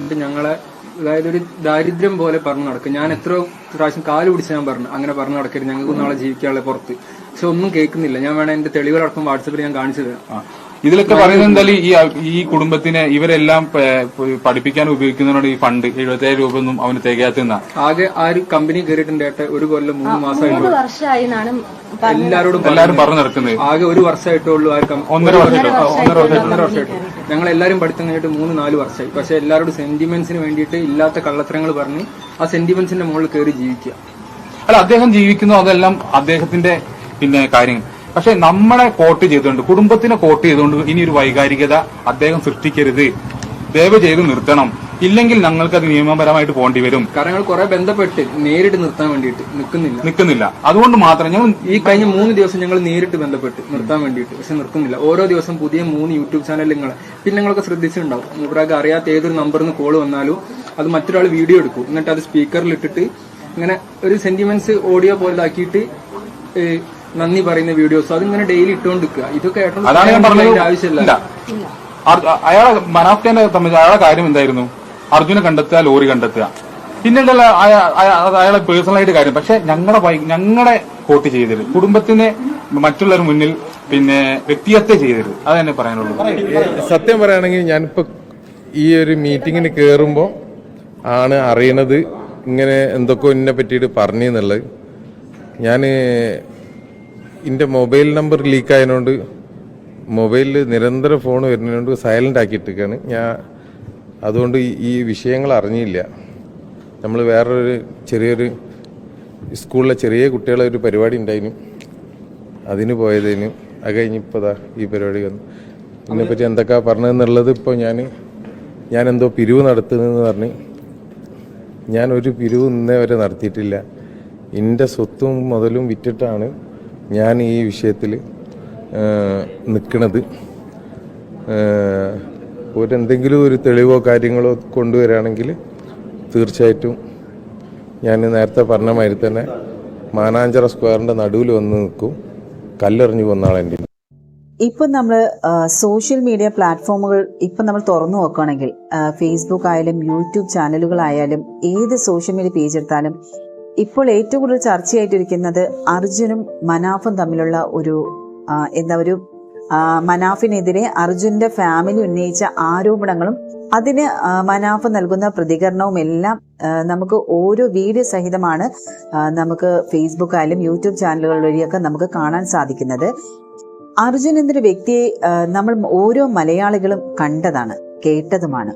ഞങ്ങളെ അതായത് ഒരു ദാരിദ്ര്യം പോലെ പറഞ്ഞു നടക്കും. ഞാൻ എത്ര പ്രാവശ്യം കാൽ പിടിച്ച് ഞാൻ പറഞ്ഞു അങ്ങനെ പറഞ്ഞു നടക്കരുത് ഞങ്ങൾക്ക് നാളെ ജീവിക്കാനുള്ള പുറത്ത്. പക്ഷെ ഒന്നും കേൾക്കുന്നില്ല. ഞാൻ വേണേ എന്റെ തെളിവുകളടക്കം വാട്സപ്പിൽ ഞാൻ കാണിച്ചു തരാം. ഇതിലൊക്കെ പറയുന്നത് എന്തായാലും ഈ ഈ കുടുംബത്തിനെ ഇവരെല്ലാം പഠിപ്പിക്കാൻ ഉപയോഗിക്കുന്നതിനോട് ഈ ഫണ്ട് എഴുപത്തേഴ് രൂപ ഒന്നും അവന് തികയാത്തുന്ന ആകെ ആ ഒരു കമ്പനി കയറിയിട്ടുണ്ടായിട്ട് ഒരു കൊല്ലം മൂന്ന് മൂന്ന് മാസമായിട്ടുള്ളൂ എല്ലാരോടും എല്ലാരും പറഞ്ഞു നടക്കുന്നത്. ആകെ ഒരു വർഷമായിട്ടുള്ളൂ ആ കം- ഒന്നര വർഷമായിട്ട്. ഒന്നര വർഷം ഞങ്ങൾ എല്ലാരും പഠിത്തം കഴിഞ്ഞിട്ട് മൂന്ന് നാല് വർഷമായി. പക്ഷെ എല്ലാവരോടും സെന്റിമെന്റ്സിന് വേണ്ടിയിട്ട് ഇല്ലാത്ത കള്ളത്തരങ്ങൾ പറഞ്ഞ് ആ സെന്റിമെന്റ്സിന്റെ മുകളിൽ കയറി ജീവിക്കുക. അല്ല അദ്ദേഹം ജീവിക്കുന്നു അതെല്ലാം അദ്ദേഹത്തിന്റെ പിന്നെ കാര്യങ്ങൾ. പക്ഷെ നമ്മളെ കോട്ട് ചെയ്തുകൊണ്ട് കുടുംബത്തിനെ കോട്ട് ചെയ്തുകൊണ്ട് ഇനി ഒരു വൈകാരികത അദ്ദേഹം സൃഷ്ടിക്കരുത്. ദയവ് ചെയ്ത് നിർത്തണം. ഇല്ലെങ്കിൽ ഞങ്ങൾക്ക് അത് നിയമപരമായിട്ട് പോകേണ്ടി വരും. കാരണം ഞങ്ങൾ കുറെ ബന്ധപ്പെട്ട് നേരിട്ട് നിർത്താൻ വേണ്ടിയിട്ട് നിൽക്കുന്നില്ല. നിൽക്കുന്നില്ല. അതുകൊണ്ട് മാത്രം ഞങ്ങൾ ഈ കഴിഞ്ഞ മൂന്ന് ദിവസം ഞങ്ങൾ നേരിട്ട് ബന്ധപ്പെട്ട് നിർത്താൻ വേണ്ടിയിട്ട് പക്ഷെ നിർത്തുന്നില്ല. ഓരോ ദിവസം പുതിയ മൂന്ന് യൂട്യൂബ് ചാനൽ നിങ്ങൾ പിന്നെ നിങ്ങളൊക്കെ ശ്രദ്ധിച്ചിട്ടുണ്ടാവും. മൂപ്പരാക്ക് അറിയാത്ത ഏതൊരു നമ്പറിൽ നിന്ന് കോൾ വന്നാലും അത് മറ്റൊരാൾ വീഡിയോ എടുക്കും. എന്നിട്ട് അത് സ്പീക്കറിൽ ഇട്ടിട്ട് ഇങ്ങനെ ഒരു സെന്റിമെന്റ്സ് ഓഡിയോ പോലെ ആക്കിയിട്ട് നന്ദി പറയുന്ന വീഡിയോസ് അതിങ്ങനെ ഡെയിലി ഇട്ടുകൊണ്ടിരിക്കുക. ഇതൊക്കെ അതാണ് ഞാൻ പറഞ്ഞത്. ആവശ്യമില്ല. അയാളെ മനാഫ്റ്റേനെ സംബന്ധിച്ച് അയാളെ കാര്യം എന്തായിരുന്നു? അർജുനെ കണ്ടെത്തുക ലോറി കണ്ടെത്തുക. പിന്നീടല്ല അയാളെ പേഴ്സണലായിട്ട് കാര്യം. പക്ഷെ ഞങ്ങളുടെ ഞങ്ങളുടെ ഞങ്ങളെ കോട്ട് ചെയ്തത് കുടുംബത്തിനെ മറ്റുള്ളവർ മുന്നിൽ പിന്നെ വ്യക്തിയത്തെ ചെയ്തത് അത് തന്നെ പറയാനുള്ളൂ സത്യം പറയുകയാണെങ്കിൽ ഞാനിപ്പോ ഈ ഒരു മീറ്റിങ്ങിന് കയറുമ്പോൾ ആണ് അറിയണത് ഇങ്ങനെ എന്തൊക്കെ എന്നെ പറ്റിയിട്ട് പറഞ്ഞു എന്നുള്ളത് ഞാൻ എന്റെ മൊബൈൽ നമ്പർ ലീക്ക് ആയതുകൊണ്ട് മൊബൈലിൽ നിരന്തരം ഫോൺ വരുന്നതുകൊണ്ട് സൈലന്റ് ആക്കിയിട്ടിരിക്കുകയാണ് ഞാൻ അതുകൊണ്ട് ഈ- വിഷയങ്ങൾ അറിഞ്ഞില്ല. നമ്മൾ വേറൊരു ചെറിയൊരു സ്കൂളിലെ ചെറിയ കുട്ടികളെ ഒരു പരിപാടി ഉണ്ടായിരുന്നു അതിന് പോയതിന്. അത് കഴിഞ്ഞിപ്പോൾ ഈ പരിപാടി വന്നു. ഇതിനെപ്പറ്റി എന്തൊക്കെയാ പറഞ്ഞതെന്നുള്ളത് ഇപ്പോൾ ഞാൻ ഞാൻ എന്തോ പിരിവ് നടത്തുന്നതെന്ന് പറഞ്ഞ് ഞാൻ ഒരു പിരിവ് ഇന്നേ വരെ നടത്തിയിട്ടില്ല. എന്റെ സ്വത്തും മുതലും വിറ്റിട്ടാണ് ഞാൻ ഈ വിഷയത്തിൽ നിൽക്കുന്നത് ഒരു എന്തെങ്കിലും ഒരു തെളിവോ കാര്യങ്ങളോ കൊണ്ടുവരാണെങ്കിൽ തീർച്ചയായിട്ടും ഞാൻ നേരത്തെ പറഞ്ഞ മാതിരി തന്നെ മാനാഞ്ചിറ സ്ക്വയറിന്റെ നടുവിൽ വന്ന് നിൽക്കും. കല്ലെറിഞ്ഞു കൊന്നാളെന്റെ ഇപ്പം നമ്മൾ സോഷ്യൽ മീഡിയ പ്ലാറ്റ്ഫോമുകൾ ഇപ്പം നമ്മൾ തുറന്നു നോക്കുകയാണെങ്കിൽ ഫേസ്ബുക്ക് ആയാലും യൂട്യൂബ് ചാനലുകളായാലും ഏത് സോഷ്യൽ മീഡിയ പേജ് എടുത്താലും ഇപ്പോൾ ഏറ്റവും കൂടുതൽ ചർച്ചയായിട്ടിരിക്കുന്നത് അർജുനും മനാഫും തമ്മിലുള്ള ഒരു എന്താ ഒരു മനാഫിനെതിരെ അർജുന്റെ ഫാമിലി ഉന്നയിച്ച ആരോപണങ്ങളും അതിന് മനാഫ് നൽകുന്ന പ്രതികരണവും എല്ലാം നമുക്ക് ഓരോ വീഡിയോ സഹിതമാണ് നമുക്ക് ഫേസ്ബുക്കായാലും യൂട്യൂബ് ചാനലുകൾ വഴിയൊക്കെ നമുക്ക് കാണാൻ സാധിക്കുന്നത്. അർജുൻ എന്നൊരു വ്യക്തിയെ നമ്മൾ ഓരോ മലയാളികളും കണ്ടതാണ് കേട്ടതുമാണ്.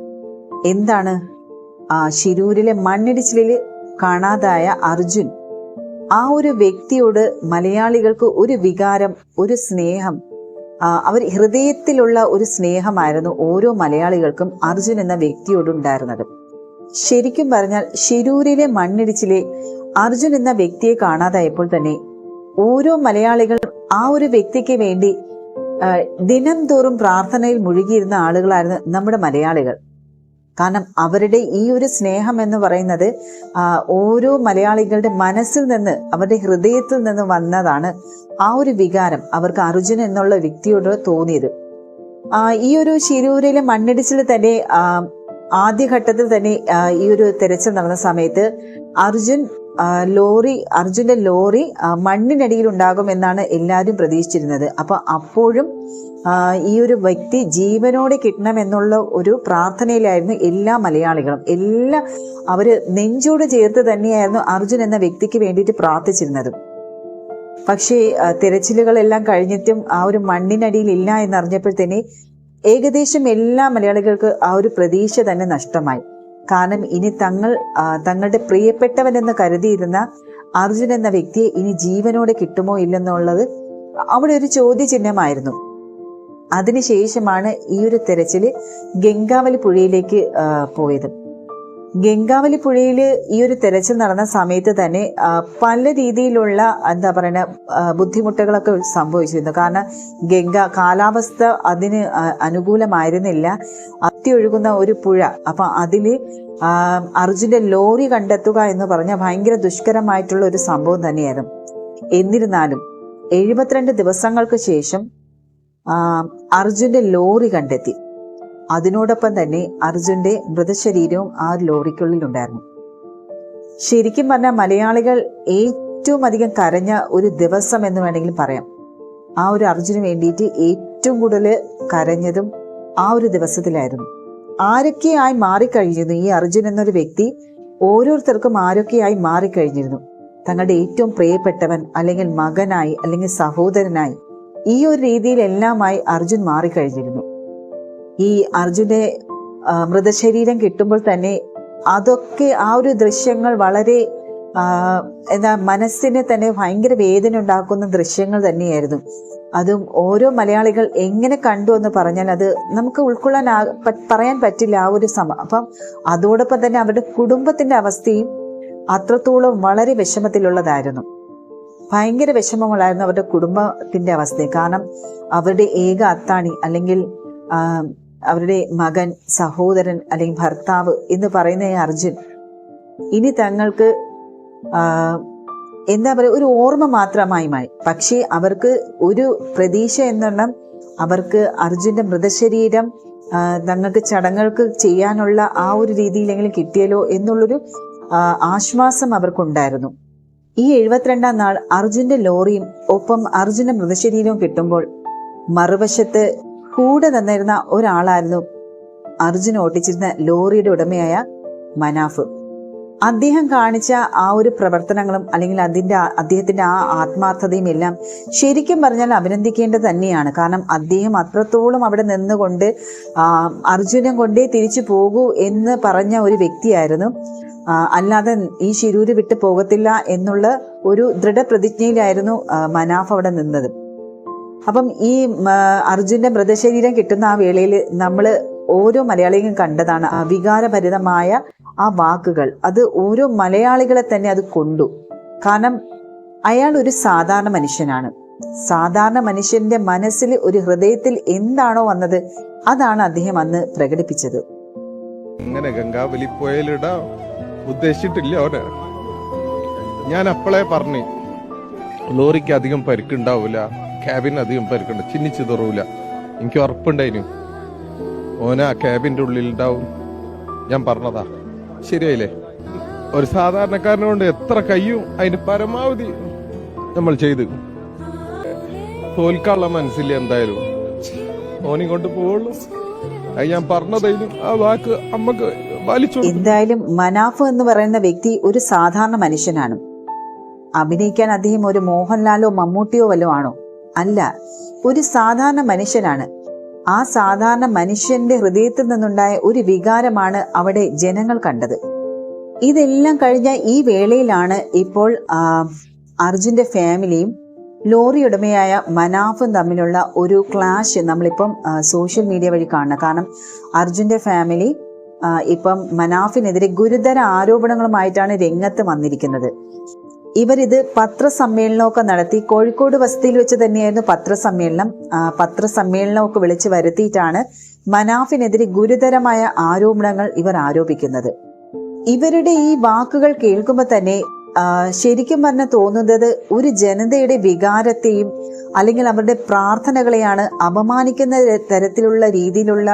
എന്താണ്? ആ ശിരൂരിലെ മണ്ണിടിച്ചിലിൽ കാണാതായ അർജുൻ. ആ ഒരു വ്യക്തിയോട് മലയാളികൾക്ക് ഒരു വികാരം ഒരു സ്നേഹം അവർ ഹൃദയത്തിലുള്ള ഒരു സ്നേഹമായിരുന്നു ഓരോ മലയാളികൾക്കും അർജുൻ എന്ന വ്യക്തിയോട് ഉണ്ടായിരുന്നത്. ശരിക്കും പറഞ്ഞാൽ ശിരൂരിലെ മണ്ണിടിച്ചിലെ അർജുൻ എന്ന വ്യക്തിയെ കാണാതായപ്പോൾ തന്നെ ഓരോ മലയാളികൾ ആ ഒരു വ്യക്തിക്ക് വേണ്ടി ദിനംതോറും ദിനം തോറും പ്രാർത്ഥനയിൽ മുഴുകിയിരുന്ന ആളുകളായിരുന്നു നമ്മുടെ മലയാളികൾ. കാരണം അവരുടെ ഈ ഒരു സ്നേഹം എന്ന് പറയുന്നത് ഓരോ മലയാളികളുടെ മനസ്സിൽ നിന്ന് അവരുടെ ഹൃദയത്തിൽ നിന്ന് വന്നതാണ് ആ ഒരു വികാരം അവർക്ക് അർജുൻ എന്നുള്ള വ്യക്തിയോട് തോന്നിയത്. ഈ ഒരു ശിരൂരിലെ മണ്ണിടിച്ചിൽ തന്നെ ആദ്യഘട്ടത്തിൽ തന്നെ ഈ ഒരു തെരച്ചിൽ നടന്ന സമയത്ത് അർജുൻ ലോറി അർജുന്റെ ലോറി മണ്ണിനടിയിൽ ഉണ്ടാകും എന്നാണ് എല്ലാവരും പ്രതീക്ഷിച്ചിരുന്നത്. അപ്പൊ അപ്പോഴും ഈ ഒരു വ്യക്തി ജീവനോടെ കിട്ടണമെന്നുള്ള ഒരു പ്രാർത്ഥനയിലായിരുന്നു എല്ലാ മലയാളികളും. എല്ലാ അവർ നെഞ്ചോട് ചേർത്ത് തന്നെയായിരുന്നു അർജുൻ എന്ന വ്യക്തിക്ക് വേണ്ടിയിട്ട് പ്രാർത്ഥിച്ചിരുന്നത്. പക്ഷേ തിരച്ചിലുകളെല്ലാം കഴിഞ്ഞിട്ടും ആ ഒരു മണ്ണിനടിയിൽ ഇല്ല എന്നറിഞ്ഞപ്പോഴത്തേനെ ഏകദേശം എല്ലാ മലയാളികൾക്ക് ആ ഒരു പ്രതീക്ഷ തന്നെ നഷ്ടമായി. കാരണം ഇനി തങ്ങൾ തങ്ങളുടെ പ്രിയപ്പെട്ടവനെന്ന് കരുതിയിരുന്ന അർജുൻ എന്ന വ്യക്തിയെ ഇനി ജീവനോടെ കിട്ടുമോ ഇല്ലെന്നുള്ളത് അവിടെ ഒരു ചോദ്യചിഹ്നമായിരുന്നു. അതിനുശേഷമാണ് ഈ ഒരു തെരച്ചിൽ ഗംഗാവലി പുഴയിലേക്ക് പോയത്. ഗംഗാവലി പുഴയിൽ ഈ ഒരു തെരച്ചിൽ നടന്ന സമയത്ത് തന്നെ പല രീതിയിലുള്ള എന്താ പറയുക ബുദ്ധിമുട്ടുകളൊക്കെ സംഭവിച്ചിരുന്നു. കാരണം ഗംഗ കാലാവസ്ഥ അതിന് അനുകൂലമായിരുന്നില്ല. അത്തിയൊഴുകുന്ന ഒരു പുഴ. അപ്പൊ അതിൽ അർജുന്റെ ലോറി കണ്ടെത്തുക എന്ന് പറഞ്ഞ ഭയങ്കര ദുഷ്കരമായിട്ടുള്ള ഒരു സംഭവം തന്നെയായിരുന്നു. എന്നിരുന്നാലും എഴുപത്തിരണ്ട് ദിവസങ്ങൾക്ക് ശേഷം അർജുന്റെ ലോറി കണ്ടെത്തി. അതിനോടൊപ്പം തന്നെ അർജുന്റെ മൃതശരീരവും ആ ലോറിക്കുള്ളിൽ ഉണ്ടായിരുന്നു. ശരിക്കും പറഞ്ഞാൽ മലയാളികൾ ഏറ്റവും അധികം കരഞ്ഞ ഒരു ദിവസം എന്ന് വേണമെങ്കിൽ പറയാം. ആ ഒരു അർജുന് വേണ്ടിയിട്ട് ഏറ്റവും കൂടുതൽ കരഞ്ഞതും ആ ഒരു ദിവസത്തിലായിരുന്നു. ആരൊക്കെയായി മാറിക്കഴിഞ്ഞിരുന്നു? ഈ അർജുൻ എന്നൊരു വ്യക്തി ഓരോരുത്തർക്കും ആരൊക്കെയായി മാറിക്കഴിഞ്ഞിരുന്നു? തങ്ങളുടെ ഏറ്റവും പ്രിയപ്പെട്ടവൻ അല്ലെങ്കിൽ മകനായി അല്ലെങ്കിൽ സഹോദരനായി ഈ ഒരു രീതിയിലെല്ലാമായി അർജുൻ മാറിക്കഴിഞ്ഞിരുന്നു. ഈ അർജുനെ മൃതശരീരം കിട്ടുമ്പോൾ തന്നെ അതൊക്കെ ആ ഒരു ദൃശ്യങ്ങൾ വളരെ എന്താ മനസ്സിനെ തന്നെ ഭയങ്കര വേദന ഉണ്ടാക്കുന്ന ദൃശ്യങ്ങൾ തന്നെയായിരുന്നു. അതും ഓരോ മലയാളികൾ എങ്ങനെ കണ്ടു എന്ന് പറഞ്ഞാൽ അത് നമുക്ക് ഉൾക്കൊള്ളാൻ പറയാൻ പറ്റില്ല ആ ഒരു സമ അപ്പം അതോടൊപ്പം തന്നെ അവരുടെ കുടുംബത്തിന്റെ അവസ്ഥയും അത്രത്തോളം വളരെ വിഷമത്തിലുള്ളതായിരുന്നു. ഭയങ്കര വിഷമങ്ങളായിരുന്നു അവരുടെ കുടുംബത്തിന്റെ അവസ്ഥ. കാരണം അവരുടെ ഏക അത്താണി അല്ലെങ്കിൽ അവരുടെ മകൻ സഹോദരൻ അല്ലെങ്കിൽ ഭർത്താവ് എന്ന് പറയുന്ന അർജുൻ ഇനി തങ്ങൾക്ക് എന്താ പറയുക ഒരു ഓർമ്മ മാത്രമായി മാറി. പക്ഷേ അവർക്ക് ഒരു പ്രതീക്ഷ എന്നെണ്ണം അവർക്ക് അർജുന്റെ മൃതശരീരം തങ്ങൾക്ക് ചടങ്ങുകൾക്ക് ചെയ്യാനുള്ള ആ ഒരു രീതിയിലെങ്കിലും കിട്ടിയല്ലോ എന്നുള്ളൊരു ആശ്വാസം അവർക്കുണ്ടായിരുന്നു. ഈ എഴുപത്തിരണ്ടാം നാൾ അർജുന്റെ ലോറിയും ഒപ്പം അർജുന്റെ മൃതശരീരവും കിട്ടുമ്പോൾ മറുവശത്ത് കൂടെ നിന്നിരുന്ന ഒരാളായിരുന്നു അർജുൻ ഓട്ടിച്ചിരുന്ന ലോറിയുടെ ഉടമയായ മനാഫ്. അദ്ദേഹം കാണിച്ച ആ ഒരു പ്രവർത്തനങ്ങളും അല്ലെങ്കിൽ അതിന്റെ അദ്ദേഹത്തിന്റെ ആ ആത്മാർത്ഥതയും എല്ലാം ശരിക്കും പറഞ്ഞാൽ അഭിനന്ദിക്കേണ്ടത് തന്നെയാണ്. കാരണം അദ്ദേഹം അത്രത്തോളം അവിടെ നിന്നുകൊണ്ട് അർജുനം കൊണ്ടേ തിരിച്ചു പോകൂ എന്ന് പറഞ്ഞ ഒരു വ്യക്തിയായിരുന്നു. അല്ലാതെ ഈ ശിരൂര് വിട്ടു പോകത്തില്ല എന്നുള്ള ഒരു ദൃഢപ്രതിജ്ഞയിലായിരുന്നു മനാഫ് അവിടെ നിന്നത്. അപ്പം ഈ അർജുന്റെ മൃതശരീരം കിട്ടുന്ന ആ വേളയിൽ നമ്മൾ ഓരോ മലയാളികളും കണ്ടതാണ് ആ വികാരഭരിതമായ ആ വാക്കുകൾ. അത് ഓരോ മലയാളികളെ തന്നെ അത് കൊണ്ടു. കാരണം അയാൾ ഒരു സാധാരണ മനുഷ്യനാണ്. സാധാരണ മനുഷ്യന്റെ മനസ്സിൽ ഒരു ഹൃദയത്തിൽ എന്താണോ വന്നത് അതാണ് അദ്ദേഹം അന്ന് പ്രകടിപ്പിച്ചത്. അങ്ങനെ ഗംഗാവലി പോയാലിട ഉദ്ദേശിച്ചിട്ടില്ല അവന്. ഞാൻ അപ്പളേ പറഞ്ഞു ലോറിക്ക് അധികം പരിക്കുണ്ടാവില്ല ക്യാബിന് അധികം പരിക്കണ്ട. ചിന്നിച്ച് തുറവില്ല എനിക്ക് ഉറപ്പുണ്ടായിരുന്നു ഓന ആ ക്യാബിന്റെ ഉള്ളിൽ ഉണ്ടാവും ഞാൻ പറഞ്ഞതാ. ശരിയായില്ലേ? ഒരു സാധാരണക്കാരനെ കൊണ്ട് എത്ര കയ്യും അതിന് പരമാവധി നമ്മൾ ചെയ്തു. തോൽക്കാനുള്ള മനസ്സില്ല എന്തായാലും. ഓനെ കൊണ്ട് പോവുള്ളൂ. അത് ഞാൻ പറഞ്ഞതായാലും ആ വാക്ക് അമ്മയ്ക്ക് എന്തായാലും മനാഫ് എന്ന് പറയുന്ന വ്യക്തി ഒരു സാധാരണ മനുഷ്യനാണ്. അഭിനയിക്കാൻ അദ്ദേഹം ഒരു മോഹൻലാലോ മമ്മൂട്ടിയോ വല്ലോ ആണോ? അല്ല ഒരു സാധാരണ മനുഷ്യനാണ്. ആ സാധാരണ മനുഷ്യന്റെ ഹൃദയത്തിൽ നിന്നുണ്ടായ ഒരു വികാരമാണ് അവിടെ ജനങ്ങൾ കണ്ടത്. ഇതെല്ലാം കഴിഞ്ഞ ഈ വേളയിലാണ് ഇപ്പോൾ അർജുന്റെ ഫാമിലിയും ലോറി ഉടമയായ മനാഫും തമ്മിലുള്ള ഒരു ക്ലാഷ് നമ്മളിപ്പം സോഷ്യൽ മീഡിയ വഴി കാണുന്നത്. കാരണം അർജുന്റെ ഫാമിലി ഇപ്പം മനാഫിനെതിരെ ഗുരുതര ആരോപണങ്ങളുമായിട്ടാണ് രംഗത്ത് വന്നിരിക്കുന്നത്. ഇവരിത് പത്രസമ്മേളനമൊക്കെ നടത്തി. കോഴിക്കോട് വസതിയിൽ വെച്ച് തന്നെയായിരുന്നു പത്രസമ്മേളനം. പത്രസമ്മേളനമൊക്കെ വിളിച്ചു വരുത്തിയിട്ടാണ് മനാഫിനെതിരെ ഗുരുതരമായ ആരോപണങ്ങൾ ഇവർ ആരോപിക്കുന്നത്. ഇവരുടെ ഈ വാക്കുകൾ കേൾക്കുമ്പോൾ തന്നെ ശരിക്കും പറഞ്ഞ തോന്നുന്നത് ഒരു ജനതയുടെ വികാരത്തെയും അല്ലെങ്കിൽ അവരുടെ പ്രാർത്ഥനകളെയാണ് അപമാനിക്കുന്ന തരത്തിലുള്ള രീതിയിലുള്ള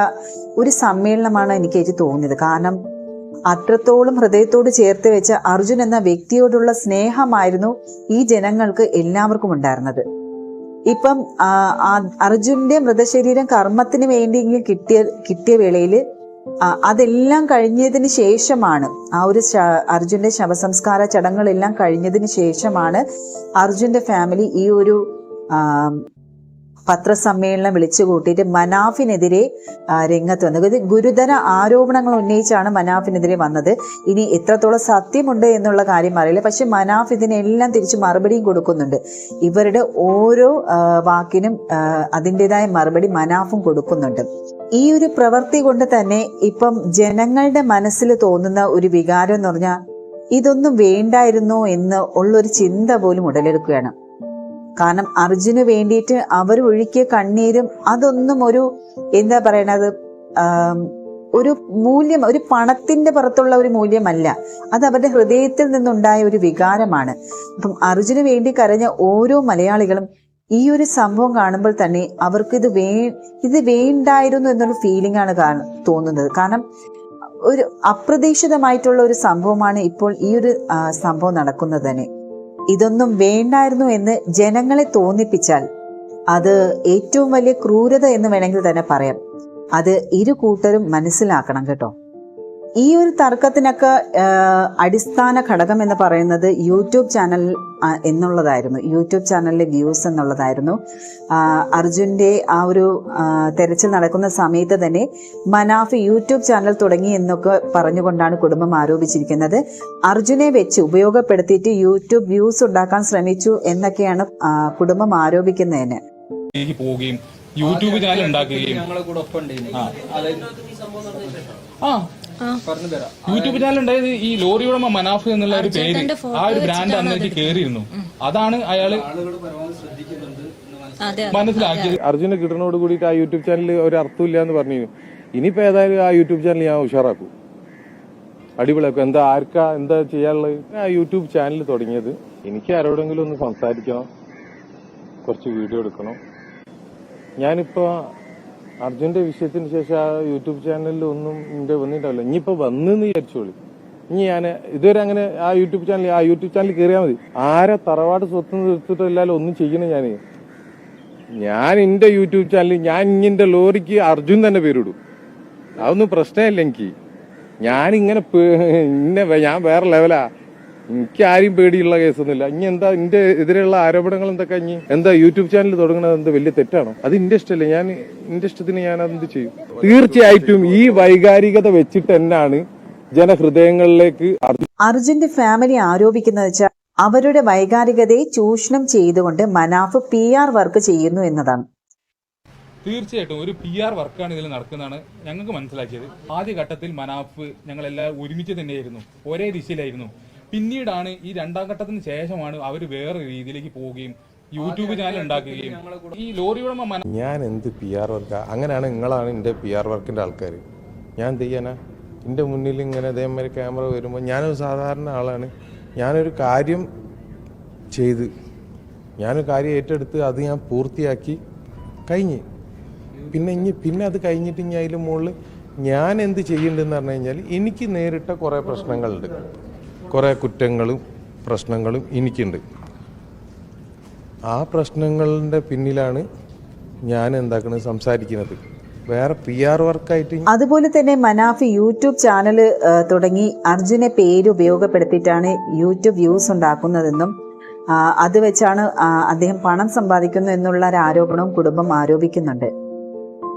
ഒരു സമ്മേളനമാണ് എനിക്ക് തോന്നിയത്. കാരണം അത്രത്തോളം ഹൃദയത്തോട് ചേർത്ത് വെച്ച അർജുൻ എന്ന വ്യക്തിയോടുള്ള സ്നേഹമായിരുന്നു ഈ ജനങ്ങൾക്ക് എല്ലാവർക്കും ഉണ്ടായിരുന്നത്. ഇപ്പം അർജുന്റെ മൃതശരീരം കർമ്മത്തിന് വേണ്ടിയെങ്കിലും കിട്ടിയ കിട്ടിയ വേളയിൽ അതെല്ലാം കഴിഞ്ഞതിന് ശേഷമാണ് ആ ഒരു അർജുന്റെ ശവസംസ്കാര ചടങ്ങുകളെല്ലാം കഴിഞ്ഞതിന് ശേഷമാണ് അർജുന്റെ ഫാമിലി ഈ ഒരു പത്രസമ്മേളനം വിളിച്ചു കൂട്ടിയിട്ട് മനാഫിനെതിരെ രംഗത്ത് വന്നത്. ഇത് ഗുരുതര ആരോപണങ്ങൾ ഉന്നയിച്ചാണ് മനാഫിനെതിരെ വന്നത്. ഇനി എത്രത്തോളം സത്യമുണ്ട് എന്നുള്ള കാര്യം അറിയില്ല. പക്ഷെ മനാഫ് ഇതിനെല്ലാം തിരിച്ച് മറുപടിയും കൊടുക്കുന്നുണ്ട്. ഇവരുടെ ഓരോ വാക്കിനും അതിന്റെതായ മറുപടി മനാഫും കൊടുക്കുന്നുണ്ട്. ഈ ഒരു പ്രവൃത്തി കൊണ്ട് തന്നെ ഇപ്പം ജനങ്ങളുടെ മനസ്സിൽ തോന്നുന്ന ഒരു വികാരം എന്ന് പറഞ്ഞാൽ ഇതൊന്നും വേണ്ടായിരുന്നോ എന്ന് ഉള്ളൊരു ചിന്ത പോലും ഉടലെടുക്കുകയാണ്. കാരണം അർജുന് വേണ്ടിയിട്ട് അവർ ഒഴുക്കിയ കണ്ണീരും അതൊന്നും ഒരു എന്താ പറയണത് ഒരു മൂല്യം ഒരു പണത്തിന്റെ പുറത്തുള്ള ഒരു മൂല്യമല്ല. അത് അവരുടെ ഹൃദയത്തിൽ നിന്നുണ്ടായ ഒരു വികാരമാണ്. അപ്പം അർജുന് വേണ്ടി കരഞ്ഞ ഓരോ മലയാളികളും ഈ ഒരു സംഭവം കാണുമ്പോൾ തന്നെ അവർക്ക് ഇത് വേ ഇത് വേണ്ടായിരുന്നു എന്നൊരു ഫീലിംഗ് ആണ് തോന്നുന്നത്. കാരണം ഒരു അപ്രതീക്ഷിതമായിട്ടുള്ള ഒരു സംഭവമാണ് ഇപ്പോൾ ഈ ഒരു സംഭവം നടക്കുന്നത് തന്നെ. ഇതൊന്നും വേണ്ടായിരുന്നു എന്ന് ജനങ്ങളെ തോന്നിപ്പിച്ചാൽ അത് ഏറ്റവും വലിയ ക്രൂരത എന്ന് വേണമെങ്കിൽ തന്നെ പറയാം. അത് ഇരു കൂട്ടരും മനസ്സിലാക്കണം കേട്ടോ. ഈ ഒരു തർക്കത്തിനൊക്കെ അടിസ്ഥാന ഘടകം എന്ന് പറയുന്നത് യൂട്യൂബ് ചാനൽ എന്നുള്ളതായിരുന്നു. യൂട്യൂബ് ചാനലിലെ വ്യൂസ് എന്നുള്ളതായിരുന്നു. അർജുന്റെ ആ ഒരു തെരച്ചിൽ നടക്കുന്ന സമയത്ത് തന്നെ മനാഫ് യൂട്യൂബ് ചാനൽ തുടങ്ങി എന്നൊക്കെ പറഞ്ഞുകൊണ്ടാണ് കുടുംബം ആരോപിച്ചിരിക്കുന്നത്. അർജുനെ വെച്ച് ഉപയോഗപ്പെടുത്തിയിട്ട് യൂട്യൂബ് വ്യൂസ് ഉണ്ടാക്കാൻ ശ്രമിച്ചു എന്നൊക്കെയാണ് കുടുംബം ആരോപിക്കുന്നതിന്. പോവുകയും യൂട്യൂബ് ചാനൽ ഉണ്ടാക്കുകയും ആ. യൂട്യൂബ് ചാനൽ ഉണ്ടായത് ഈ ലോറി ഉടമ മനാഫ് എന്നുള്ള ഒരു പേര്. ആ ഒരു ബ്രാൻഡ് അന്നേക്ക് കയറിയിരുന്നു അതാണ് അയാൾ മനസ്സിലാക്കിയത്. അർജുന് കിട്ടണോട് കൂടിയിട്ട് ആ യൂട്യൂബ് ചാനൽ ഒരു അർത്ഥമില്ല എന്ന് പറഞ്ഞു ഇനിയിപ്പോ ഏതായാലും ആ യൂട്യൂബ് ചാനൽ ഞാൻ ഉഷാറാക്കും. അടിപൊളിയാക്കും. എന്താ ആർക്കാ എന്താ ചെയ്യാനുള്ളത്? ആ യൂട്യൂബ് ചാനൽ തുടങ്ങിയത്. എനിക്ക് ആരോടെങ്കിലും ഒന്ന് സംസാരിക്കണം. കുറച്ച് വീഡിയോ എടുക്കണം. ഞാനിപ്പോ അർജുന്റെ വിഷയത്തിന് ശേഷം ആ യൂട്യൂബ് ചാനലിൽ ഒന്നും എന്റെ വന്നിട്ടില്ല ഇനിയിപ്പോ വന്നെന്ന് വിചാരിച്ചോളി ഇനി ഞാൻ ഇതുവരെ അങ്ങനെ ആ യൂട്യൂബ് ചാനൽ ആ യൂട്യൂബ് ചാനൽ കയറിയാൽ മതി. ആരെ തറവാട് സ്വത്ത് നിർത്തിയിട്ടില്ലാലും ഒന്നും ചെയ്യണം ഞാൻ ഞാൻ എന്റെ യൂട്യൂബ് ചാനലിൽ ഞാൻ ഇങ്ങനെ ലോറിക്ക് അർജുൻ തന്നെ പേരിടും. അതൊന്നും പ്രശ്നമില്ല എനിക്ക്. ഞാൻ ഇങ്ങനെ ഞാൻ വേറെ ലെവലാ എനിക്ക് ആരെയും പേടിയുള്ള കേസൊന്നുമില്ല. ഇനി എന്താ എന്റെ എതിരെയുള്ള ആരോപണങ്ങൾ എന്തൊക്കെ? ഇനി എന്താ യൂട്യൂബ് ചാനൽ തുടങ്ങുന്നത് എന്താ വലിയ തെറ്റാണോ? അത് എന്റെ ഇഷ്ടമല്ലേ? ഞാൻ എന്റെ ഇഷ്ടത്തിന് ഞാൻ അതെന്ത് ചെയ്യും? തീർച്ചയായിട്ടും ഈ വൈകാരികത വെച്ചിട്ട് തന്നെയാണ് ജനഹൃദയങ്ങളിലേക്ക് അർജുൻ അർജുന്റെ ഫാമിലി ആരോപിക്കുന്നത് വെച്ചാൽ അവരുടെ വൈകാരികതയെ ചൂഷണം ചെയ്തുകൊണ്ട് മനാഫ് പി ആർ വർക്ക് ചെയ്യുന്നു എന്നതാണ്. തീർച്ചയായിട്ടും ഒരു പി ആർ വർക്കാണ് ഇതിൽ നടക്കുന്നതാണ് ഞങ്ങൾക്ക് മനസ്സിലാക്കിയത്. ആദ്യ ഘട്ടത്തിൽ മനാഫ് ഞങ്ങളെല്ലാം ഒരുമിച്ച് തന്നെയായിരുന്നു. ഒരേ ദിശയിലായിരുന്നു. പിന്നീടാണ് ഈ രണ്ടാം ഘട്ടത്തിന് ശേഷമാണ് അവർ വേറെ രീതിയിലേക്ക് പോവുകയും യൂട്യൂബ് ചാനൽ ഉണ്ടാക്കുകയും. ഈ ലോറി ഉടമ ഞാൻ എന്ത് പി ആർ വർക്കാ അങ്ങനെയാണ് നിങ്ങളാണ് എന്റെ പി ആർ വർക്കിന്റെ ആൾക്കാർ ഞാൻ എന്ത് ചെയ്യാനാ? എന്റെ മുന്നിൽ ഇങ്ങനെ അതേമാതിരി ക്യാമറ വരുമ്പോൾ ഞാനൊരു സാധാരണ ആളാണ്. ഞാനൊരു കാര്യം ചെയ്ത് ഞാനൊരു കാര്യം ഏറ്റെടുത്ത് അത് ഞാൻ പൂർത്തിയാക്കി കഴിഞ്ഞ്. പിന്നെ ഇനി പിന്നെ അത് കഴിഞ്ഞിട്ട് ഇനി അതിൽ മുകളിൽ ഞാൻ എന്ത് ചെയ്യേണ്ടതെന്ന് പറഞ്ഞു കഴിഞ്ഞാൽ എനിക്ക് നേരിട്ട കുറേ പ്രശ്നങ്ങളുണ്ട്. കുറേ കുറ്റങ്ങളും പ്രശ്നങ്ങളും എനിക്കുണ്ട്. ആ പ്രശ്നങ്ങളുടെ പിന്നിലാണ് ഞാൻ എന്താക്കുന്നത് സംസാരിക്കുന്നത്. വേറെ പി ആർ വർക്കായിട്ട് അതുപോലെ തന്നെ മനാഫി യൂട്യൂബ് ചാനൽ തുടങ്ങി അർജുനെ പേര് ഉപയോഗപ്പെടുത്തിയിട്ടാണ് യൂട്യൂബ് വ്യൂസ് ഉണ്ടാക്കുന്നതെന്നും അത് വെച്ചാണ് അദ്ദേഹം പണം സമ്പാദിക്കുന്നു എന്നുള്ള ഒരു ആരോപണവും കുടുംബം ആരോപിക്കുന്നുണ്ട്.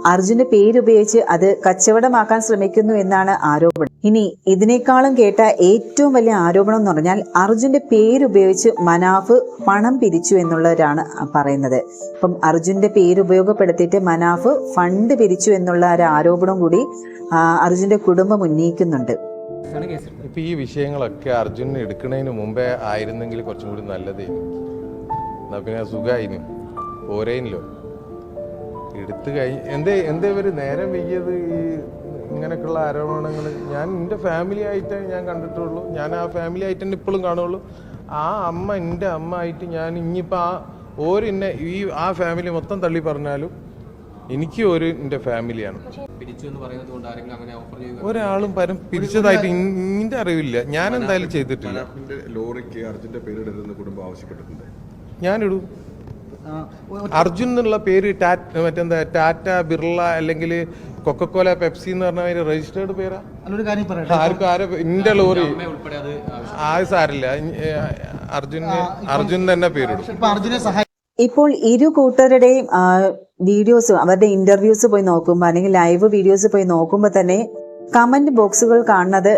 അർജുന്റെ പേരുപയോഗിച്ച് അത് കച്ചവടമാക്കാൻ ശ്രമിക്കുന്നു എന്നാണ് ആരോപണം. ഇനി ഇതിനേക്കാളും കേട്ട ഏറ്റവും വലിയ ആരോപണം എന്ന് പറഞ്ഞാൽ അർജുന്റെ പേരുപയോഗിച്ച് മനാഫ് പണം പിരിച്ചു എന്നുള്ളവരാണ് പറയുന്നത്. അപ്പം അർജുന്റെ പേരുപയോഗപ്പെടുത്തിയിട്ട് മനാഫ് ഫണ്ട് പിരിച്ചു എന്നുള്ള ഒരു ആരോപണം കൂടി അർജുന്റെ കുടുംബം ഉന്നയിക്കുന്നുണ്ട്. ഇപ്പൊ ഈ വിഷയങ്ങളൊക്കെ അർജുന എടുക്കുന്നതിന് മുമ്പേ ആയിരുന്നെങ്കിൽ കുറച്ചും കൂടി നല്ലതേ പിന്നെ സുഖമായിരുന്നു പോരേനല്ലോ. എടുത്തു കഴിഞ്ഞ് എന്തേ എന്തേ ഇവർ നേരം വൈകിയത് ഈ ഇങ്ങനെയൊക്കെയുള്ള ആരോപണങ്ങൾ ഞാൻ എന്റെ ഫാമിലി ആയിട്ടേ ഞാൻ കണ്ടിട്ടുള്ളൂ. ഞാൻ ആ ഫാമിലി ആയിട്ട് തന്നെ ഇപ്പോഴും കാണുള്ളൂ. ആ അമ്മ എന്റെ അമ്മ ആയിട്ട് ഞാൻ ഇനിയിപ്പോൾ ആ ഒരു എന്നെ ഈ ആ ഫാമിലി മൊത്തം തള്ളി പറഞ്ഞാലും എനിക്ക് ഒരു എന്റെ ഫാമിലിയാണ് പിരിച്ചു എന്ന് പറയുന്നത് കൊണ്ട് ആരെങ്കിലും അങ്ങനെ ഓഫർ ചെയ്ത് ഒരാളും പരം പിരിച്ചതായിട്ട് ഇന്റെ അറിവില്ല. ഞാൻ എന്തായാലും ചെയ്തിട്ടില്ല. ലോറിക്ക് അർജുന്റെ പേരിടരുതെന്ന് കുടുംബം ആവശ്യപ്പെട്ടിട്ടുണ്ട്. ഞാനിടും. അർജുൻ എന്നുള്ള പേര് ടാറ്റ മറ്റെന്താ ടാറ്റ ബിർള അല്ലെങ്കിൽ കൊക്കക്കോല പെപ്സി എന്ന് പറഞ്ഞ പേര് രജിസ്റ്റേർഡ് പേരാ? ആർക്കും ആരെ ഇന്റെ ലോറി. അത് സാരില്ല അർജുന് അർജുൻ തന്നെ പേരിടും. ഇപ്പോൾ ഇരു കൂട്ടരുടെയും വീഡിയോസ് അവരുടെ ഇന്റർവ്യൂസ് പോയി നോക്കുമ്പോൾ അല്ലെങ്കിൽ ലൈവ് വീഡിയോസ് പോയി നോക്കുമ്പോൾ തന്നെ കമന്റ് ബോക്സുകൾ കാണുന്നത്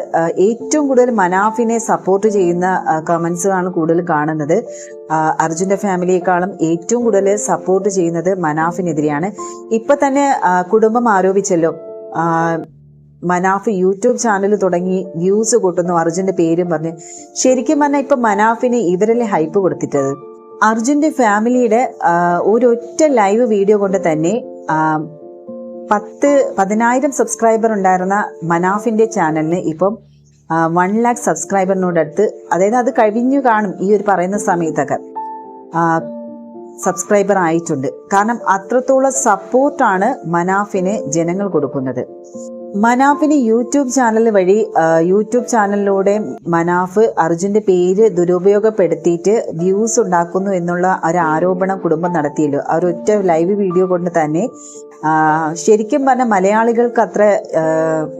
ഏറ്റവും കൂടുതൽ മനാഫിനെ സപ്പോർട്ട് ചെയ്യുന്ന കമൻസുകളാണ് കൂടുതൽ കാണുന്നത്. അർജുന്റെ ഫാമിലിയെക്കാളും ഏറ്റവും കൂടുതൽ സപ്പോർട്ട് ചെയ്യുന്നത് മനാഫിനെതിരെയാണ്. ഇപ്പൊ തന്നെ കുടുംബം ആരോപിച്ചല്ലോ. മനാഫ് യൂട്യൂബ് ചാനൽ തുടങ്ങി വ്യൂസ് കൂട്ടുന്നു അർജുന്റെ പേരും പറഞ്ഞ്. ശരിക്കും പറഞ്ഞാൽ ഇപ്പൊ മനാഫിന് ഇവരല്ലേ ഹൈപ്പ് കൊടുത്തിട്ടത്. അർജുന്റെ ഫാമിലിയുടെ ഒരൊറ്റ ലൈവ് വീഡിയോ കൊണ്ട് തന്നെ പത്ത് പതിനായിരം സബ്സ്ക്രൈബർ ഉണ്ടായിരുന്ന മനാഫിന്റെ ചാനലിന് ഇപ്പം വൺ ലാക്ക് സബ്സ്ക്രൈബറിനോടടുത്ത് അതായത് അത് കഴിഞ്ഞു കാണും ഈ ഒരു പറയുന്ന സമയത്തൊക്കെ സബ്സ്ക്രൈബർ ആയിട്ടുണ്ട്. കാരണം അത്രത്തോളം സപ്പോർട്ടാണ് മനാഫിന് ജനങ്ങൾ കൊടുക്കുന്നത്. മനാഫിന് യൂട്യൂബ് ചാനൽ വഴി യൂട്യൂബ് ചാനലിലൂടെ മനാഫ് അർജുന്റെ പേര് ദുരുപയോഗപ്പെടുത്തിയിട്ട് വ്യൂസ് ഉണ്ടാക്കുന്നു എന്നുള്ള ഒരു ആരോപണം കുടുംബം നടത്തിയല്ലോ. ആ ഒരൊറ്റ ലൈവ് വീഡിയോ കൊണ്ട് തന്നെ ശരിക്കും പറഞ്ഞ മലയാളികൾക്ക് അത്ര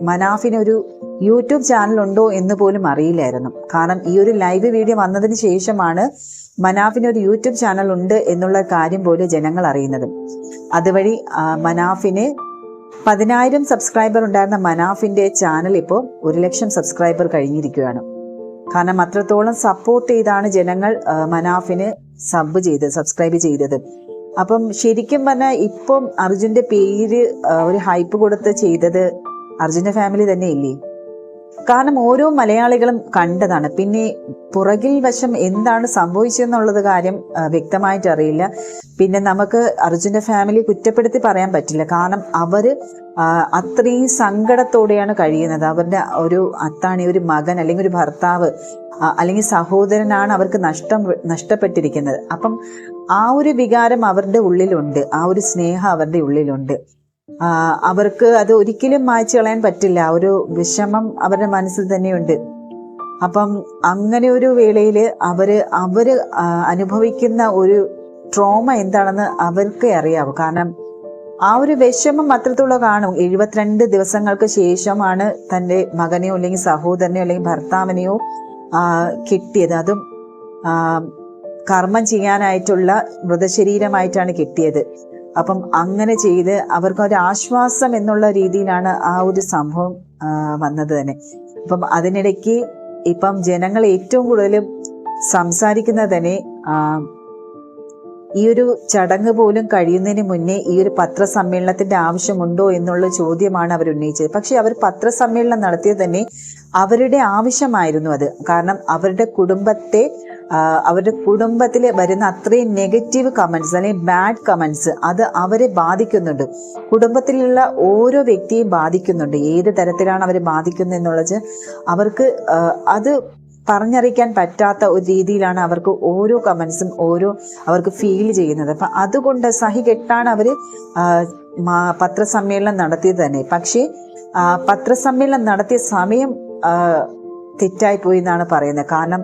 മനാഫിനൊരു യൂട്യൂബ് ചാനൽ ഉണ്ടോ എന്ന് പോലും അറിയില്ലായിരുന്നു. കാരണം ഈ ഒരു ലൈവ് വീഡിയോ വന്നതിന് ശേഷമാണ് മനാഫിന് ഒരു യൂട്യൂബ് ചാനൽ ഉണ്ട് എന്നുള്ള കാര്യം പോലും ജനങ്ങൾ അറിയുന്നത്. അതുവഴി മനാഫിന് പതിനായിരം സബ്സ്ക്രൈബർ ഉണ്ടായിരുന്ന മനാഫിന്റെ ചാനൽ ഇപ്പോൾ ഒരു ലക്ഷം സബ്സ്ക്രൈബർ കഴിഞ്ഞിരിക്കുകയാണ്. കാരണം അത്രത്തോളം സപ്പോർട്ട് ചെയ്താണ് ജനങ്ങൾ മനാഫിന് സബ് ചെയ്ത് സബ്സ്ക്രൈബ് ചെയ്തത്. അപ്പം ശരിക്കും പറഞ്ഞാൽ ഇപ്പം അർജുന്റെ പേര് ഒരു ഹൈപ്പ് കൊടുത്ത് ചെയ്തത് അർജുന്റെ ഫാമിലി തന്നെ ഇല്ലേ കാരണം ഓരോ മലയാളികളും കണ്ടതാണ്. പിന്നെ പുറകിൽ വശം എന്താണ് സംഭവിച്ചെന്നുള്ളത് കാര്യം വ്യക്തമായിട്ട് അറിയില്ല. പിന്നെ നമുക്ക് അർജുന്റെ ഫാമിലി കുറ്റപ്പെടുത്തി പറയാൻ പറ്റില്ല. കാരണം അവർ ആ, അത്രയും സങ്കടത്തോടെയാണ് കഴിയുന്നത്. അവരുടെ ഒരു അത്താണി ഒരു മകൻ അല്ലെങ്കിൽ ഒരു ഭർത്താവ് അല്ലെങ്കിൽ സഹോദരനാണ് അവർക്ക് നഷ്ടം നഷ്ടപ്പെട്ടിരിക്കുന്നത്. അപ്പം ആ ഒരു വികാരം അവരുടെ ഉള്ളിലുണ്ട്. ആ ഒരു സ്നേഹം അവരുടെ ഉള്ളിലുണ്ട്. അവർക്ക് അത് ഒരിക്കലും മായ്ച്ചു കളയാൻ പറ്റില്ല. ഒരു വിഷമം അവരുടെ മനസ്സിൽ തന്നെയുണ്ട്. അപ്പം അങ്ങനെ ഒരു വേളയിൽ അവർ അവർ അനുഭവിക്കുന്ന ഒരു ട്രോമ എന്താണെന്ന് അവർക്ക് അറിയാവൂ. കാരണം ആ ഒരു വിഷമം അത്രത്തോളം കാണും. എഴുപത്തിരണ്ട് ദിവസങ്ങൾക്ക് ശേഷമാണ് തന്റെ മകനെയോ അല്ലെങ്കിൽ സഹോദരനെയോ അല്ലെങ്കിൽ ഭർത്താവിനെയോ കിട്ടിയത്. അതും കർമ്മം ചെയ്യാനായിട്ടുള്ള മൃതശരീരമായിട്ടാണ് കിട്ടിയത്. അപ്പം അങ്ങനെ ചെയ്ത് അവർക്ക് ഒരു ആശ്വാസം എന്നുള്ള രീതിയിലാണ് ആ ഒരു സംഭവം വന്നത് തന്നെ. അപ്പം അതിനിടയ്ക്ക് ഇപ്പം ജനങ്ങൾ ഏറ്റവും കൂടുതലും സംസാരിക്കുന്നത് തന്നെ ഈ ഒരു ചടങ്ങ് പോലും കഴിയുന്നതിന് മുന്നേ ഈ ഒരു പത്രസമ്മേളനത്തിന്റെ ആവശ്യമുണ്ടോ എന്നുള്ള ചോദ്യമാണ് അവർ ഉന്നയിച്ചത്. പക്ഷെ അവർ പത്രസമ്മേളനം നടത്തിയത് തന്നെ അവരുടെ ആവശ്യമായിരുന്നു അത്. കാരണം അവരുടെ കുടുംബത്തെ അവരുടെ കുടുംബത്തിൽ വരുന്ന അത്രയും നെഗറ്റീവ് കമൻസ് അല്ലെങ്കിൽ ബാഡ് കമൻസ് അത് അവരെ ബാധിക്കുന്നുണ്ട്. കുടുംബത്തിലുള്ള ഓരോ വ്യക്തിയും ബാധിക്കുന്നുണ്ട്. ഏത് തരത്തിലാണ് അവർ ബാധിക്കുന്നത് എന്നുള്ളത് അവർക്ക് അത് പറഞ്ഞറിയിക്കാൻ പറ്റാത്ത ഒരു രീതിയിലാണ് അവർക്ക് ഓരോ കമൻസും ഓരോ അവർക്ക് ഫീൽ ചെയ്യുന്നത്. അപ്പം അതുകൊണ്ട് സഹി കെട്ടാണ് അവർ പത്രസമ്മേളനം നടത്തിയത് തന്നെ. പക്ഷേ പത്രസമ്മേളനം നടത്തിയ സമയം തെറ്റായിപ്പോയി എന്നാണ് പറയുന്നത്. കാരണം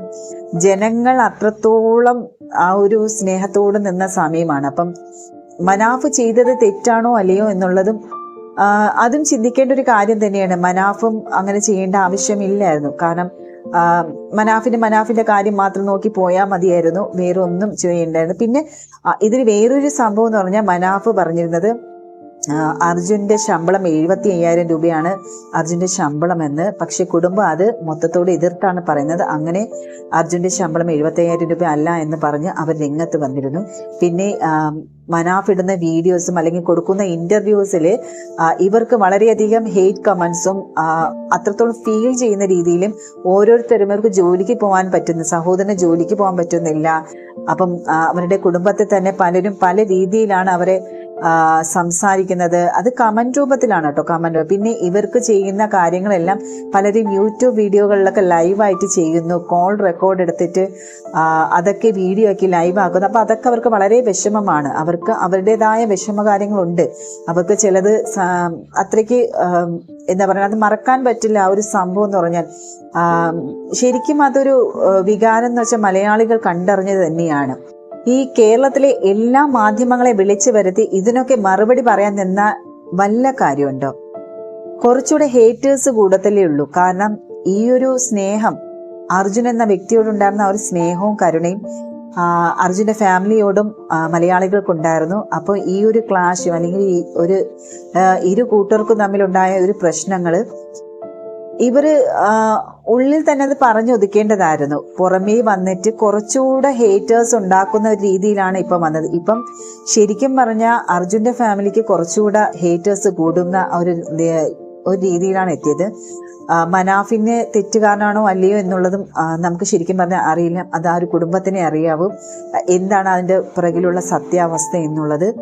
ജനങ്ങൾ അത്രത്തോളം ആ ഒരു സ്നേഹത്തോട് നിന്ന സമയമാണ്. അപ്പം മനാഫ് ചെയ്തത് തെറ്റാണോ അല്ലയോ എന്നുള്ളതും അതും ചിന്തിക്കേണ്ട ഒരു കാര്യം തന്നെയാണ്. മനാഫും അങ്ങനെ ചെയ്യേണ്ട ആവശ്യമില്ലായിരുന്നു. കാരണം ആ, മനാഫിന് മനാഫിന്റെ കാര്യം മാത്രം നോക്കി പോയാൽ മതിയായിരുന്നു. വേറൊന്നും ചെയ്യേണ്ടായിരുന്നു. പിന്നെ ഇതിന് വേറൊരു സംഭവം എന്ന് പറഞ്ഞാൽ മനാഫ് പറഞ്ഞിരുന്നത് ആ, അർജുന്റെ ശമ്പളം എഴുപത്തി അയ്യായിരം രൂപയാണ് അർജുന്റെ ശമ്പളം എന്ന് പക്ഷെ കുടുംബം അത് മൊത്തത്തോട് എതിർത്താണ് പറയുന്നത്. അങ്ങനെ അർജുന്റെ ശമ്പളം എഴുപത്തി അയ്യായിരം രൂപ അല്ല എന്ന് പറഞ്ഞ് അവർ രംഗത്ത് വന്നിരുന്നു. പിന്നെ മനാഫ് ഇടുന്ന വീഡിയോസും അല്ലെങ്കിൽ കൊടുക്കുന്ന ഇന്റർവ്യൂസിൽ ഇവർക്ക് വളരെയധികം ഹെയ്റ്റ് കമൻസും അത്രത്തോളം ഫീൽ ചെയ്യുന്ന രീതിയിലും ഓരോരുത്തരും ഇവർക്ക് ജോലിക്ക് പോകാൻ പറ്റുന്ന സഹോദരന് ജോലിക്ക് പോകാൻ പറ്റുന്നില്ല. അപ്പം അവരുടെ കുടുംബത്തെ തന്നെ പലരും പല രീതിയിലാണ് അവരെ സംസാരിക്കുന്നത്. അത് കമന്റ് രൂപത്തിലാണ് കേട്ടോ കമന്റ് പിന്നെ ഇവർക്ക് ചെയ്യുന്ന കാര്യങ്ങളെല്ലാം പലരും യൂട്യൂബ് വീഡിയോകളിലൊക്കെ ലൈവായിട്ട് ചെയ്യുന്നു. കോൾ റെക്കോർഡ് എടുത്തിട്ട് അതൊക്കെ വീഡിയോ ആക്കി ലൈവ് ആക്കുന്നു. അപ്പോൾ അതൊക്കെ അവർക്ക് വളരെ വിഷമമാണ്. അവർക്ക് അവരുടേതായ വിഷമ കാര്യങ്ങളുണ്ട് അവർക്ക് ചിലത് അത്രയ്ക്ക് എന്താ പറയുക അത് മറക്കാൻ പറ്റില്ല ആ ഒരു സംഭവം എന്ന് പറഞ്ഞാൽ. ശരിക്കും അതൊരു വികാരം എന്ന് വെച്ചാൽ മലയാളികൾ കണ്ടറിഞ്ഞത് തന്നെയാണ്. ഈ കേരളത്തിലെ എല്ലാ മാധ്യമങ്ങളെ വിളിച്ചു വരുത്തി ഇതിനൊക്കെ മറുപടി പറയാൻ നിന്ന വല്ല കാര്യമുണ്ടോ? കുറച്ചുകൂടെ ഹേറ്റേഴ്സ് കൂടത്തല്ലേ ഉള്ളൂ. കാരണം ഈ ഒരു സ്നേഹം അർജുൻ എന്ന വ്യക്തിയോടുണ്ടായിരുന്ന ആ ഒരു സ്നേഹവും കരുണയും അർജുന്റെ ഫാമിലിയോടും മലയാളികൾക്കുണ്ടായിരുന്നു. അപ്പോൾ ഈ ഒരു ക്ലാഷും അല്ലെങ്കിൽ ഈ ഒരു ഇരു കൂട്ടർക്കും തമ്മിലുണ്ടായ ഒരു പ്രശ്നങ്ങൾ ഇവർ ആ, ഉള്ളിൽ തന്നെ അത് പറഞ്ഞൊതുക്കേണ്ടതായിരുന്നു. പുറമേ വന്നിട്ട് കുറച്ചുകൂടെ ഹേറ്റേഴ്സ് ഉണ്ടാക്കുന്ന ഒരു രീതിയിലാണ് ഇപ്പം വന്നത്. ഇപ്പം ശരിക്കും പറഞ്ഞാൽ അർജുന്റെ ഫാമിലിക്ക് കുറച്ചുകൂടെ ഹേറ്റേഴ്സ് കൂടുന്ന ഒരു ഒരു രീതിയിലാണ് എത്തിയത്. മനാഫിന് തെറ്റുകാരനാണോ അല്ലയോ എന്നുള്ളതും നമുക്ക് ശരിക്കും പറഞ്ഞാൽ അറിയില്ല. അത് ആ ഒരു കുടുംബത്തിനെ അറിയാവും. എന്താണ് അതിന്റെ പിറകിലുള്ള സത്യാവസ്ഥ എന്നുള്ളത്.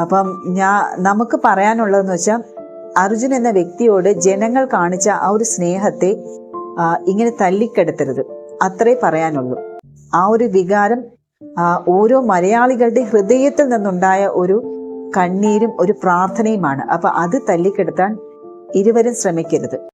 അപ്പം ഞാൻ നമുക്ക് പറയാനുള്ളതെന്ന് വെച്ചാൽ അർജുൻ എന്ന വ്യക്തിയോട് ജനങ്ങൾ കാണിച്ച ആ ഒരു സ്നേഹത്തെ ഇങ്ങനെ തല്ലിക്കെടുത്തരുത്. അത്രേ പറയാനുള്ളൂ. ആ ഒരു വികാരം ഓരോ മലയാളികളുടെ ഹൃദയത്തിൽ നിന്നുണ്ടായ ഒരു കണ്ണീരും ഒരു പ്രാർത്ഥനയുമാണ്. അപ്പൊ അത് തല്ലിക്കെടുത്താൻ ഇരുവരും ശ്രമിക്കരുത്.